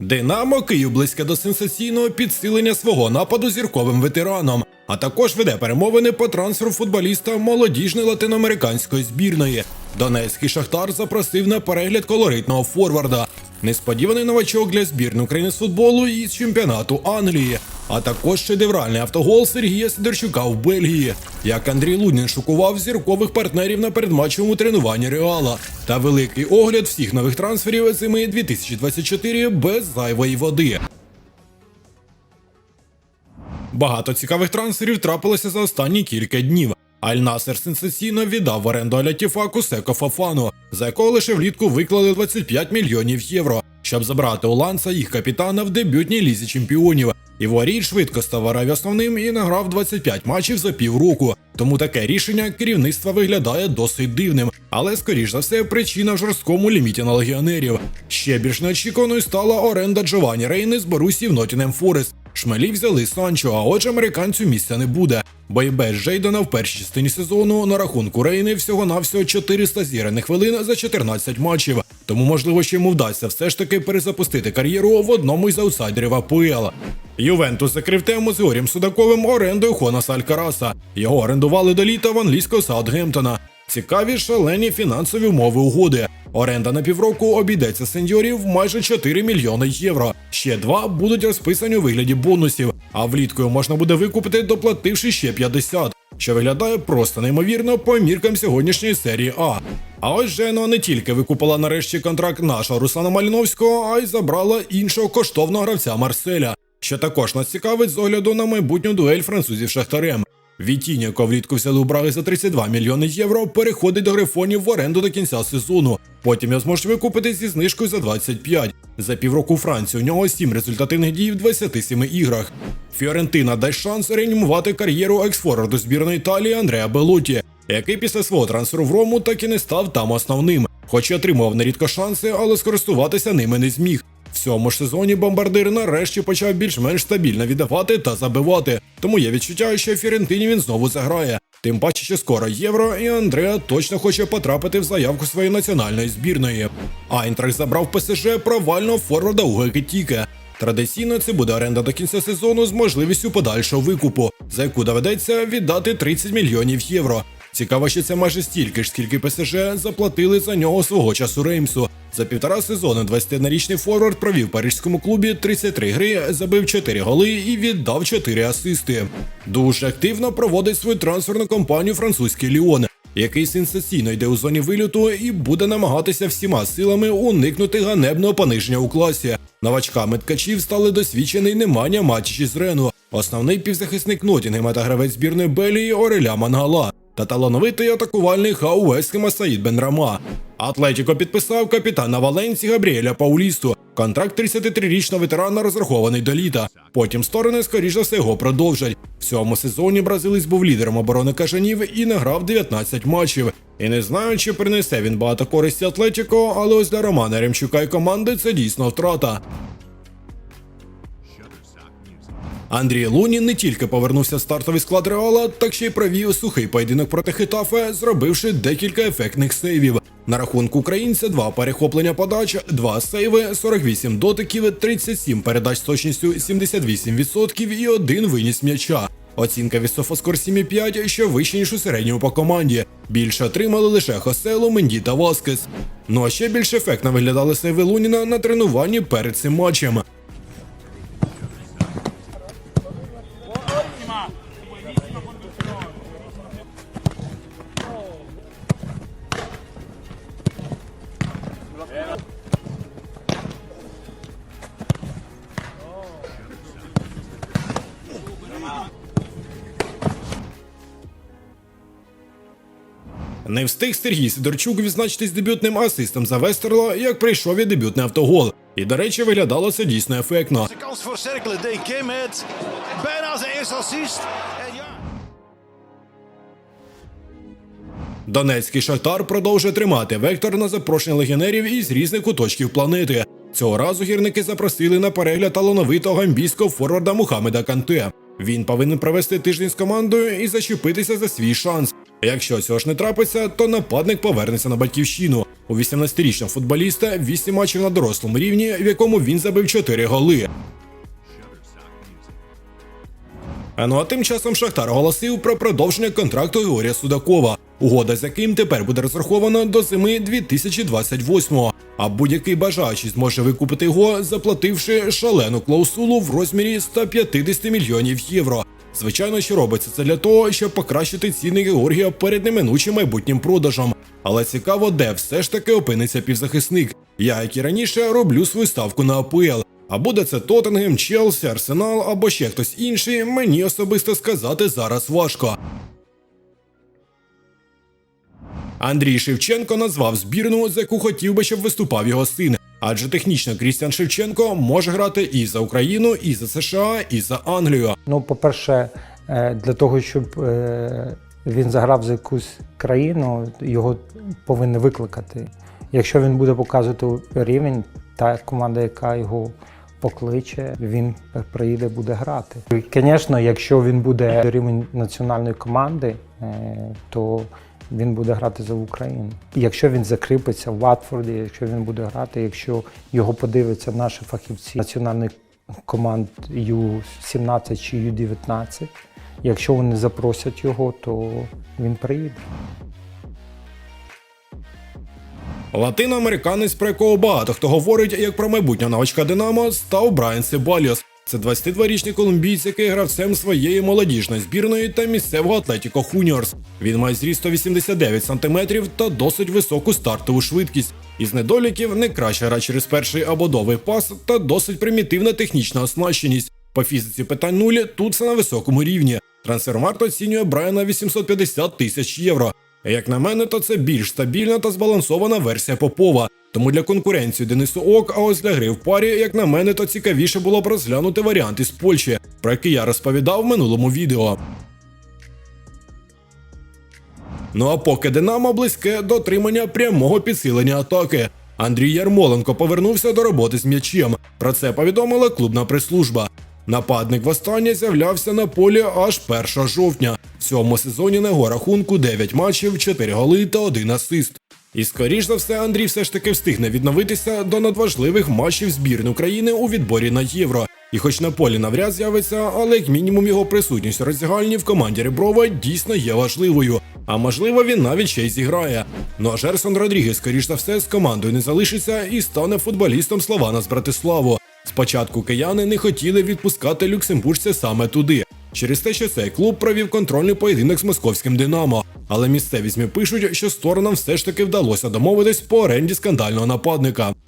Динамо Київ близьке до сенсаційного підсилення свого нападу зірковим ветераном, а також веде перемовини по трансферу футболіста молодіжної латиноамериканської збірної. Донецький шахтар запросив на перегляд колоритного форварда. Несподіваний новачок для збірної України з футболу із чемпіонату Англії, а також шедевральний автогол Сергія Сидорчука в Бельгії. Як Андрій Лунін шокував зіркових партнерів на передматчевому тренуванні Реала та великий огляд всіх нових трансферів зими 2024 без зайвої води. Багато цікавих трансферів трапилося за останні кілька днів. Аль-Насер сенсаційно віддав в оренду Алятіфаку Секо Фафану, за якого лише влітку виклали 25 мільйонів євро, щоб забрати у Ланса їх капітана в дебютній лізі чемпіонів. Іворій швидко став Араві основним і награв 25 матчів за півроку. Тому таке рішення керівництва виглядає досить дивним. Але, скоріш за все, причина в жорсткому ліміті на легіонерів. Ще більш неочікуваною стала оренда Джованні Рейни з Борусі в Нотінем Форест. Шмелі взяли Санчо, а отже американцю місця не буде. Без Джейдена в першій частині сезону на рахунку Рейни всього-навсього 400 зірених хвилин за 14 матчів. Тому, можливо, ще йому вдасться все ж таки перезапустити кар'єру в одному із аутсайдерів АПЛ. Ювентус закрив тему з Горім Судаковим орендою Хонаса Алькараса. Його орендували до літа в англійського Саутгемптона. Цікаві шалені фінансові умови угоди. Оренда на півроку обійдеться сеньорів майже 4 мільйони євро. Ще два будуть розписані у вигляді бонусів, а влітку можна буде викупити, доплативши ще 50, що виглядає просто неймовірно по міркам сьогоднішньої серії А. А ось Жено не тільки викупила нарешті контракт нашого Руслана Маліновського, а й забрала іншого коштовного гравця Марселя, що також нас цікавить з огляду на майбутню дуель французів Шахтарем. Вітіння, якого влітку взяли у Браги за 32 мільйони євро, переходить до грифонів в оренду до кінця сезону. Потім його зможуть викупити зі знижкою за 25. За півроку Франції у нього 7 результативних дій в 27 іграх. Фіорентина дасть шанс реанімувати кар'єру ексфорварду збірної Італії Андреа Белуті, який після свого трансферу в Рому так і не став там основним. Хоч і отримував нерідко шанси, але скористуватися ними не зміг. В цьому ж сезоні бомбардир нарешті почав більш-менш стабільно віддавати та забивати. Тому є відчуття, що Фірентині він знову заграє. Тим паче, що скоро євро, і Андреа точно хоче потрапити в заявку своєї національної збірної. Айнтрах забрав ПСЖ провального форварда Уго Кетіке. Традиційно це буде оренда до кінця сезону з можливістю подальшого викупу, за яку доведеться віддати 30 мільйонів євро. Цікаво, що це майже стільки ж, скільки ПСЖ заплатили за нього свого часу Реймсу. За півтора сезону 21-річний форвард провів парижському клубі 33 гри, забив 4 голи і віддав 4 асисти. Дуже активно проводить свою трансферну кампанію французький Ліон, який сенсаційно йде у зоні вильоту і буде намагатися всіма силами уникнути ганебного пониження у класі. Новачками ткачів стали досвідчений Неманя Матічі з Рену, основний півзахисник Нотінгема та гравець збірної Белії Ореля Мангала та талановитий атакувальний хау Вестхема Саїд Бенрама. Атлетіко підписав капітана Валенсі Габріеля Паулісту. Контракт 33-річного ветерана розрахований до літа. Потім сторони, скоріш за все, його продовжать. В цьому сезоні бразилець був лідером оборони кажанів і награв 19 матчів. І не знаю, чи принесе він багато користі Атлетіко, але ось для Романа Ремчука і команди це дійсно втрата. Андрій Лунін не тільки повернувся в стартовий склад Реала, так ще й провів сухий поєдинок проти Хитафе, зробивши декілька ефектних сейвів. На рахунку українця два перехоплення подач, два сейви, 48 дотиків, 37 передач з точністю 78% і один виніс м'яча. Оцінка від Софоскор 7,5, що вище, ніж у середньому по команді. Більше отримали лише Хосело, Менді та Васкес. Ну а ще більш ефектно виглядали сейви Луніна на тренуванні перед цим матчем. Не встиг Сергій Сидорчук відзначитись дебютним асистом за Вестерло, як прийшов і дебютний автогол. І, до речі, виглядало це дійсно ефектно. Донецький шахтар продовжує тримати вектор на запрошення легіонерів із різних куточків планети. Цього разу гірники запросили на перегляд талановитого гамбійського форварда Мухаммеда Канте. Він повинен провести тиждень з командою і зачепитися за свій шанс. Якщо цього ж не трапиться, то нападник повернеться на батьківщину. У 18-річного футболіста 8 матчів на дорослому рівні, в якому він забив 4 голи. Ну а тим часом Шахтар оголосив про продовження контракту Георгія Судакова, угода з яким тепер буде розрахована до зими 2028-го. А будь-який бажаючий зможе викупити його, заплативши шалену клаусулу в розмірі 150 мільйонів євро. Звичайно, що робиться це для того, щоб покращити ціни Георгія перед неминучим майбутнім продажем. Але цікаво, де все ж таки опиниться півзахисник. Я, як і раніше, роблю свою ставку на АПЛ. А буде це Тоттенгем, Челсі, Арсенал або ще хтось інший, мені особисто сказати зараз важко. Андрій Шевченко назвав збірну, за яку хотів би, щоб виступав його син. Адже технічно Крістіан Шевченко може грати і за Україну, і за США, і за Англію. Ну, по-перше, е, для того, щоб е, він заграв за якусь країну, його повинні викликати. Якщо він буде показувати рівень, та команда, яка його покличе, він приїде, буде грати. Звісно, якщо він буде рівень національної команди, е, то він буде грати за Україну. Якщо він закріпиться в Ватфорді, якщо він буде грати, якщо його подивляться наші фахівці національних команд Ю-17 чи Ю-19, якщо вони запросять його, то він приїде. Латиноамериканець, про якого багато хто говорить як про майбутнього новачка Динамо, став Брайан Себальос. Це 22-річний колумбійць, який гравцем своєї молодіжної збірної та місцевого Атлетіко Хуніорс. Він має зріст 189 см та досить високу стартову швидкість. Із недоліків не краще гра через перший або довгий пас та досить примітивна технічна оснащеність. По фізиці питань нулі тут все на високому рівні. Трансфермарт оцінює Брайана 850 тисяч євро. Як на мене, то це більш стабільна та збалансована версія Попова. Тому для конкуренції Денису ок, а ось для гри в парі, як на мене, то цікавіше було б розглянути варіант із Польщі, про який я розповідав в минулому відео. Ну а поки Динамо близьке до отримання прямого підсилення атаки. Андрій Ярмоленко повернувся до роботи з м'ячем. Про це повідомила клубна прес-служба. Нападник востаннє з'являвся на полі аж 1 жовтня. В цьому сезоні на його рахунку 9 матчів, 4 голи та 1 асист. І скоріш за все Андрій все ж таки встигне відновитися до надважливих матчів збірної України у відборі на євро. І хоч на полі навряд з'явиться, але як мінімум його присутність роздягальні в команді Реброва дійсно є важливою. А можливо, він навіть ще й зіграє. Ну а Жерсон Родрігес, скоріш за все, з командою не залишиться і стане футболістом Слована з Братиславу. Спочатку кияни не хотіли відпускати люксембуржця саме туди, через те, що цей клуб провів контрольний поєдинок з московським Динамо. Але місцеві ЗМІ пишуть, що сторонам все ж таки вдалося домовитись по оренді скандального нападника.